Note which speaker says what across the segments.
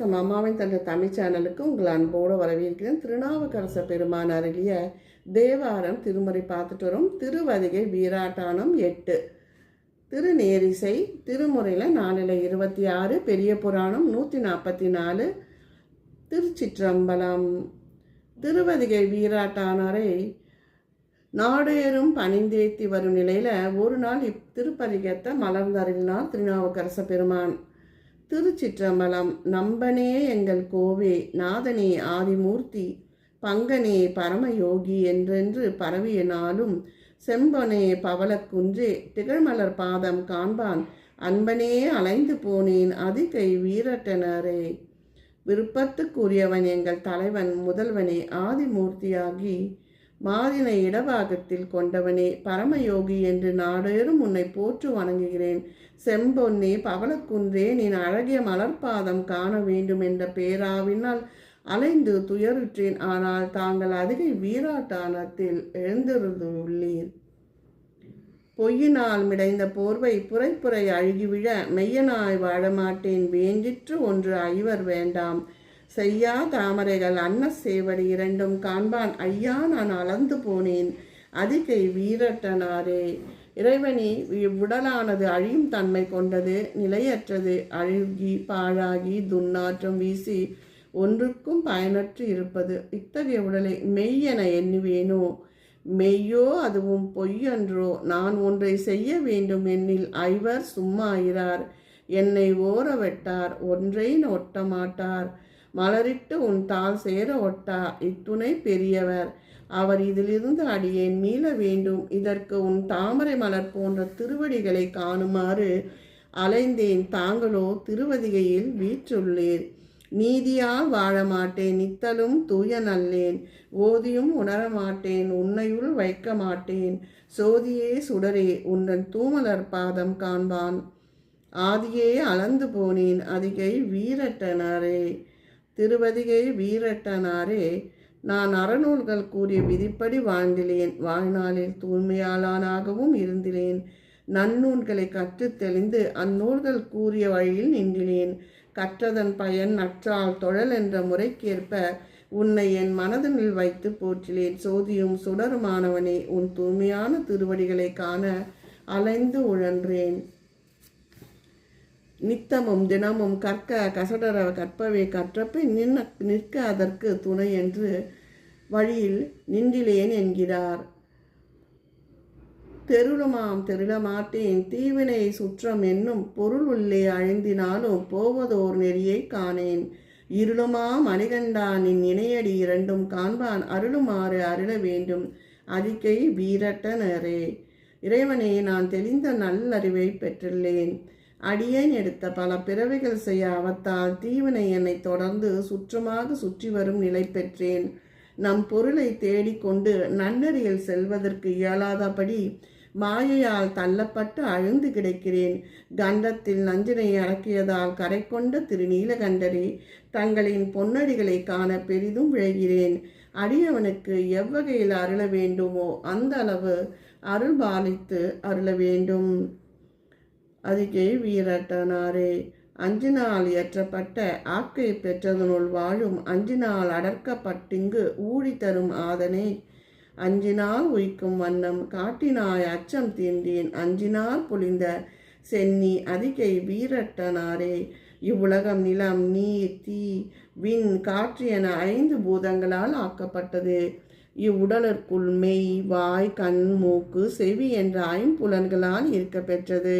Speaker 1: வணக்கம். அம்மாவின் தந்த தமிழ் சேனலுக்கு உங்கள் அன்போடு வரவேற்கிறேன். திருநாவுக்கரச பெருமான் அருகிய தேவாரம் திருமுறை பார்த்துட்டு வரும். திருவதிகை வீராட்டானம் எட்டு. திருநேரிசை திருமுறையில் நாலில் இருபத்தி ஆறு பெரிய புராணம் நூற்றி நாற்பத்தி நாலு. திருச்சிற்றம்பலம். திருவதிகை வீராட்டானரை நாடேறும் பணிந்தேத்தி வரும் நிலையில் ஒரு நாள் இத்திருப்பதிகத்தை மலர்ந்தருளினார் திருநாவுக்கரச பெருமான். திருச்சிற்றம்பலம் நம்பனே எங்கள் கோவே நாதனே ஆதிமூர்த்தி பங்கனே பரமயோகி என்றென்று பரவிய நாளும் செம்பனே பவளக்குன்றே திகழ்மலர் பாதம் காண்பான். அன்பனே அலைந்து போனேன் அதிகை வீரட்டனரே. விருப்பத்துக்குரியவன் எங்கள் தலைவன் முதல்வனே ஆதிமூர்த்தியாகி மாதினை இடவாகத்தில் கொண்டவனே பரமயோகி என்று நாடேறும் உன்னை போற்று வணங்குகிறேன். செம்பொன்னே பவளக்குன்றே நீ அழகிய மலர்பாதம் காண வேண்டும் என்ற பேராவினால் அலைந்து துயருற்றேன். ஆனால் தாங்கள் அதிக வீராட்டானத்தில் எழுந்திருந்துள்ளீர். பொய்யினால் மிடைந்த போர்வை புரைப்புரை அழுகிவிழ மெய்யனாய் வாழமாட்டேன். வேண்டிற்று ஒன்று ஐவர் வேண்டாம். செய்யா தாமரைகள் அன்ன சேவடி இரண்டும் காண்பான். ஐயா நான் அளந்து போனேன். அதிகை வீரட்டனாரே. இறைவனி இவ்வுடலானது அழியும் தன்மை கொண்டது. நிலையற்றது அழுகி பாழாகி துன்னாற்றம் வீசி ஒன்றுக்கும் பயனற்று இருப்பது. இத்தகைய உடலை மெய் என எண்ணுவேனோ? மெய்யோ அதுவும் பொய்யன்றோ நான் ஒன்றை செய்ய வேண்டும் என்னில் ஐவர் சும்மா இரார் என்னை ஓர வெட்டார் ஒன்றை ஒட்ட மாட்டார் மலரிட்டு உன் தாள் சேர ஒட்டா. இத்துணை பெரியவர் அவர் இதிலிருந்து அடியேன் மீள வேண்டும். இதற்கு உன் தாமரை மலர் போன்ற திருவடிகளை காணுமாறு அலைந்தேன். தாங்களோ திருவதிகையில் வீற்றுள்ளீர். நீதியால் வாழ மாட்டேன் நித்தலும் தூய நல்லேன். ஓதியும் உணர மாட்டேன் உன்னையுள் வைக்க மாட்டேன் சோதியே சுடரே உன்னன் தூமலர் பாதம் காண்பான். ஆதியே அளந்து போனேன். அதிகை வீரட்டனாரே திருவதிகை வீரட்டனாரே நான் அறநூல்கள் கூறிய விதிப்படி வாழ்ந்திலேன். வாழ்நாளில் தூய்மையாளானாகவும் இருந்திலேன். நன்னூல்களை கற்றுத் தெளிந்து அந்நூல்கள் கூறிய வழியில் நின்றிலேன். கற்றதன் பயன் நற்றால் தொழல் என்ற முறைக்கேற்ப உன்னை என் மனதனில் வைத்து போற்றிலேன். சோதியும் சுடருமானவனே உன் தூய்மையான திருவடிகளை காண அலைந்து உழன்றேன். நித்தமும் தினமும் கற்க கசடர கற்பவை கற்றப்பை நின்ன நிற்க அதற்கு துணை என்று வழியில் நின்றிலேன் என்கிறார். தெருளுமாம் தெருளமாட்டேன் தீவினை சுற்றம் என்னும் பொருள் உள்ளே அழிந்தினாலும் போவதோர் நெறியை காணேன். இருளுமாம் அணிகண்டான் நின் இணையடி இரண்டும் காண்பான் அருளுமாறு அருள வேண்டும். அறிக்கை வீரட்டனரே இறைவனே நான் தெளிந்த நல்லறிவை பெற்றுள்ளேன். அடியேன் எடுத்த பல பிறவைகள் செய்ய அவத்தால் தீவினை என்னை தொடர்ந்து சுற்றமாக சுற்றி வரும் நிலை பெற்றேன். நம் பொருளை தேடிக்கொண்டு நன்னறியில் செல்வதற்கு இயலாதபடி மாயையால் தள்ளப்பட்டு அழுந்து கிடக்கிறேன். கண்டத்தில் நஞ்சினை அடக்கியதால் கரை கொண்ட திருநீலகண்டரே தங்களின் பொன்னடிகளை காண பெரிதும் விழைகிறேன். அடியவனுக்கு எவ்வகையில் அருள வேண்டுமோ அந்த அளவு அருள் பாலித்து அருள வேண்டும். அதிகை வீரட்டனாரே. அஞ்சு நாள் இயற்றப்பட்ட ஆக்கை பெற்றதனுள் வாழும் அஞ்சு நாள் அடர்க்கப்பட்டிங்கு ஊழி தரும் ஆதனே. அஞ்சினால் உயிக்கும் வண்ணம் காட்டினாய் அச்சம் தீண்டேன் அஞ்சினால் பொழிந்த சென்னி அதிகை வீரட்டனாரே. இவ்வுலகம் நிலம் நீர் தீ விண் காற்று என ஐந்து பூதங்களால் ஆக்கப்பட்டது. இவ்வுடலுக்குள் மெய் வாய் கண் மூக்கு செவி என்ற ஐம்புலன்களால் இருக்க பெற்றது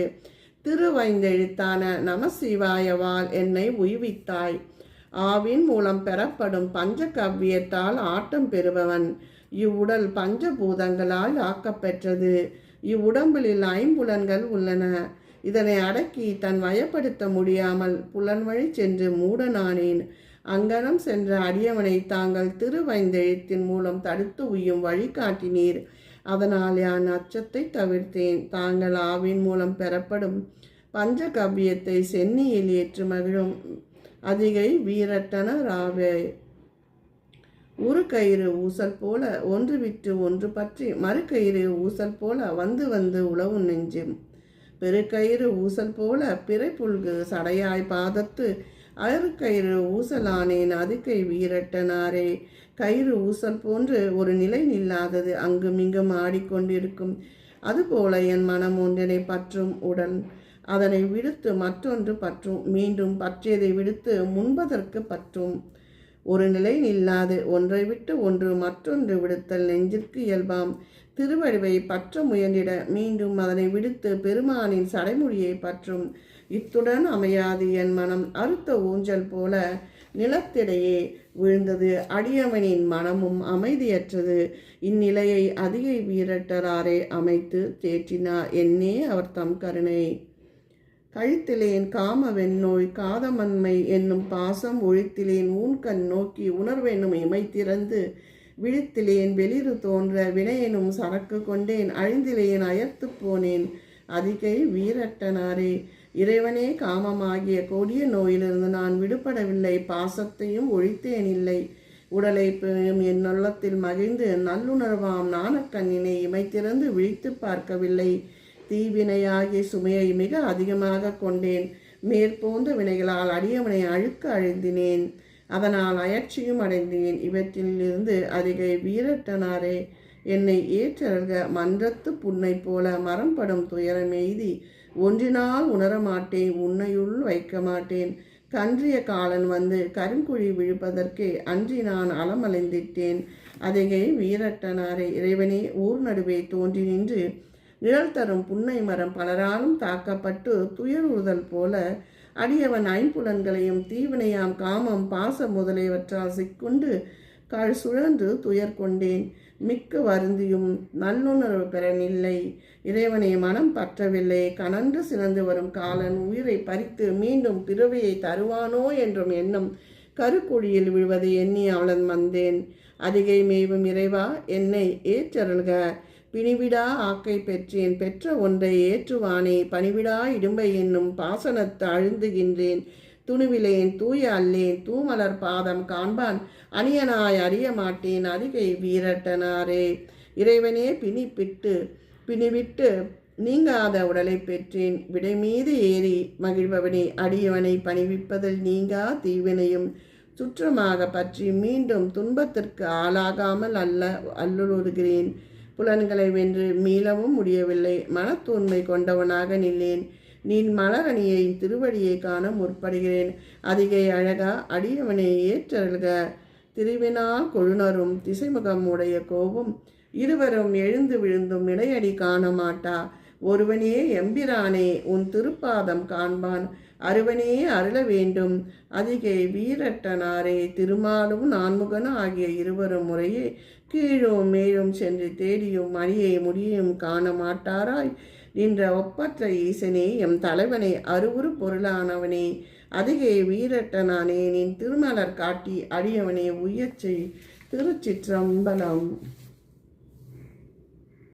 Speaker 1: திருவைந்தெழுத்தான நமசிவாயவால் என்னை உய்வித்தாய். ஆவின் மூலம் பெறப்படும் பஞ்ச கவ்வியத்தால் ஆட்டம் பெறுபவன். இவ்வுடல் பஞ்சபூதங்களால் ஆக்கப்பெற்றது. இவ்வுடம்பில் ஐம்புலன்கள் உள்ளன. இதனை அடக்கி தன் வயப்படுத்த முடியாமல் புலன் வழி சென்று மூடனானேன். அங்கனம் சென்ற அடியவனை தாங்கள் திருவைந்தெழுத்தின் மூலம் தடுத்து உய்யும் வழிகாட்டினீர். அதனால் யான் அச்சத்தை தவிர்த்தேன். தாங்கள் ஆவின் மூலம் பெறப்படும் பஞ்ச கவ்யத்தை சென்னியில் ஏற்று மகிழும். அதிகை வீரட்டன ராவே ஒரு கயிறு ஊசல் போல ஒன்று விட்டு ஒன்று பற்றி மறுகயிறு ஊசல் போல வந்து வந்து உழவு நெஞ்சும். பெருக்கயிறு ஊசல் போல பிறை புல்கு சடையாய் பாதத்து. அருக்கயிறு ஊசலானேன் அதுக்கை வீரட்டனாரே. கயிறு ஊசல் போன்று ஒரு நிலை நில்லாதது அங்கும் இங்கும் ஆடிக்கொண்டிருக்கும். அதுபோல என் மனம் ஒன்றினை பற்றும் உடன் அதனை விடுத்து மற்றொன்று பற்றும். மீண்டும் பற்றியதை விடுத்து முன்பதற்கு பற்றும். ஒரு நிலை நில்லாது ஒன்றை விட்டு ஒன்று மற்றொன்று விடுத்தல் நெஞ்சிற்கு இயல்பாம். திருவடிவை பற்ற முயன்றிட மீண்டும் அதனை விடுத்து பெருமானின் சடைமொழியை பற்றும். இத்துடன் அமையாது என் மனம். அறுத்த ஊஞ்சல் போல நிலத்திடையே விழுந்தது. அடியவனின் மனமும் அமைதியற்றது. இந்நிலையை அதிகை வீரட்டராரே அமைத்து தேற்றினார். என்னே அவர் தம் கருணை. கழுத்திலேன் காம வெண்ணோய் காதமன்மை என்னும் பாசம் ஒழித்திலேன் ஊன்கண் நோக்கி உணர்வெனும் இமை திறந்து விழித்திலேன் வெளிறு தோன்ற வினையெனும் சரக்கு கொண்டேன் அழிந்திலேன் அயர்த்து போனேன். அதிகை வீரட்டனாரே இறைவனே காமமாகிய கொடிய நோயிலிருந்து நான் விடுபடவில்லை. பாசத்தையும் ஒழித்தேன் இல்லை உடலை பேணும் என் உள்ளத்தில் மகிழ்ந்து நல்லுணர்வாம் நாணக்கண்ணினை இமைத்திறந்து விழித்து பார்க்கவில்லை. தீவினையாகிய சுமையை மிக அதிகமாக கொண்டேன். மேற்போன்ற வினைகளால் அடியவனை அழுக்க அழுந்தினேன். அதனால் அயற்சியும் அடைந்தேன். இவற்றிலிருந்து அதிகை வீரட்டனாரே. என்னை ஏற்றல்க மன்றத்து புன்னை போல மரம்படும் துயரமெய்தி ஒன்றினால் உணரமாட்டேன் உன்னையுள் வைக்க மாட்டேன் கன்றிய காலன் வந்து கருங்குழி விழுப்பதற்கே அன்றி நான் அலமலைந்திட்டேன் அதையே வீரட்டனாரே இறைவனே ஊர் நடுவே தோன்றி நின்று நிழல் தரும் புன்னை மரம் பலராலும் தாக்கப்பட்டு துயருறுதல் போல அடியவன் ஐம்புலன்களையும் தீவினையாம் காமம் பாசம் முதலியவற்றால் சிக்குண்டு கால் சுழன்று துயர் கொண்டேன். மிக்க வருந்தியும் நல்லுணர்வு பெறனில்லை இறைவனை மனம் பற்றவில்லை. கனன்று சிறந்து வரும் காலன் உயிரை பறித்து மீண்டும் பிறவியை தருவானோ என்றும் எண்ணம் கருக்குழியில் விழுவதை எண்ணி அவளன் வந்தேன். அதிகை மேவும் இறைவா என்னை ஏற்றருள்க. பிணிவிடா ஆக்கை பெற்றேன். பெற்ற ஒன்றை ஏற்றுவானே. பணிவிடா இடும்பை என்னும் பாசனத்தை அழுந்துகின்றேன். துணிவிலேன் தூய அல்லேன் தூமலர் பாதம் காண்பான். அணியனாய் அறிய மாட்டேன் அதிகை வீரட்டனாரே. இறைவனே பிணிப்பிட்டு பிணிவிட்டு நீங்காத உடலை பெற்றேன். விடை மீது ஏறி மகிழ்பவனே அடியவனை பணிவிப்பதில் நீங்கா தீவினையும். சுற்றமாக பற்றி மீண்டும் துன்பத்திற்கு ஆளாகாமல் அல்ல அல்லுறுகிறேன் புலன்களை வென்று மீளவும் முடியவில்லை. மனத்தூண்மை கொண்டவனாக நில்லேன். நீ மலரணியை திருவடியை காண முற்படுகிறேன். அதிகை அழகா அடியவனை ஏற்றல்க திருவினால் கொழுனரும் திசைமுகம் உடைய கோபம் இருவரும் எழுந்து விழுந்தும் இடையடி காண மாட்டா. ஒருவனே எம்பிரானே உன் திருப்பாதம் காண்பான். அருவனே அருள வேண்டும். அதிகை வீரட்டனாரே திருமாலும் நான்முகன் ஆகிய இருவரும் முறையே கீழும் மேலும் சென்று தேடியும் மணியை முடியும் காண மாட்டாராய். நின்ற ஒப்பற்ற ஈசனே எம் தலைவனே அருவுரு பொருளானவனே. அதிகே வீரட்டனானே நின் திருமலர் காட்டி அடியவனே உயர்ச்சி திருச்சிற்றம்பலம்.